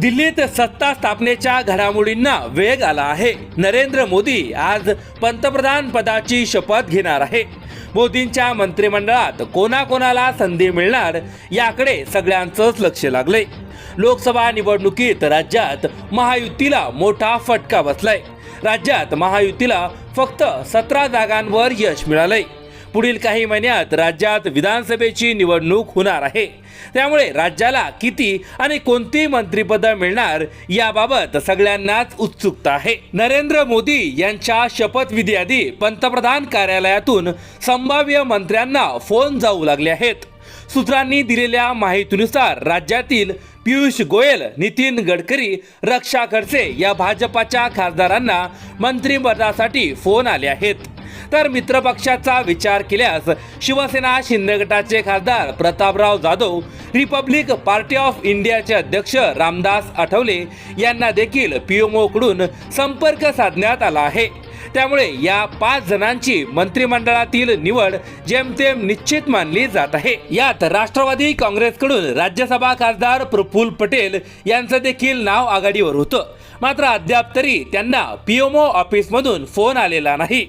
दिल्लीत सत्ता स्थापनेच्या घडामोडींना वेग आला आहे. नरेंद्र मोदी आज पंतप्रधान पदाची शपथ घेणार आहे. मोदींच्या मंत्रिमंडळात कोणाकोणाला संधी मिळणार याकडे सगळ्यांचंच लक्ष लागलंय. लोकसभा निवडणुकीत राज्यात महायुतीला मोठा फटका बसलाय. राज्यात महायुतीला फक्त सतरा जागांवर यश मिळालंय. पुढील काही महिन्यात राज्यात विधानसभेची निवडणूक होणार आहे. त्यामुळे राज्याला किती आणि कोणती मंत्रिपदं मिळणार याबाबत सगळ्यांनाच उत्सुकता आहे. नरेंद्र मोदी यांच्या शपथविधी आधी पंतप्रधान कार्यालयातून संभाव्य मंत्र्यांना फोन जाऊ लागले आहेत. सूत्रांनी दिलेल्या माहितीनुसार राज्यातील पियुष गोयल नितीन गडकरी रक्षा खडसे या भाजपाच्या खासदारांना मंत्रिपदासाठी फोन आले आहेत. तर मित्रपक्षाचा विचार केल्यास शिवसेना शिंदे गटाचे खासदार Prataprao Jadhav Republic Party of इंडियाचे अध्यक्ष रामदास आठवले यांना देखील पीएमओकडून संपर्क साधण्यात आला आहे. त्यामुळे या पाच जणांची मंत्रिमंडळातील निवड जेमतेम निश्चित मानली जात आहे. यात राष्ट्रवादी काँग्रेसकडून राज्यसभा खासदार प्रफुल्ल पटेल यांचं देखील नाव आघाडीवर होतं. मात्र अद्याप तरी त्यांना पीएमओ ऑफिसमधून फोन आलेला नाही.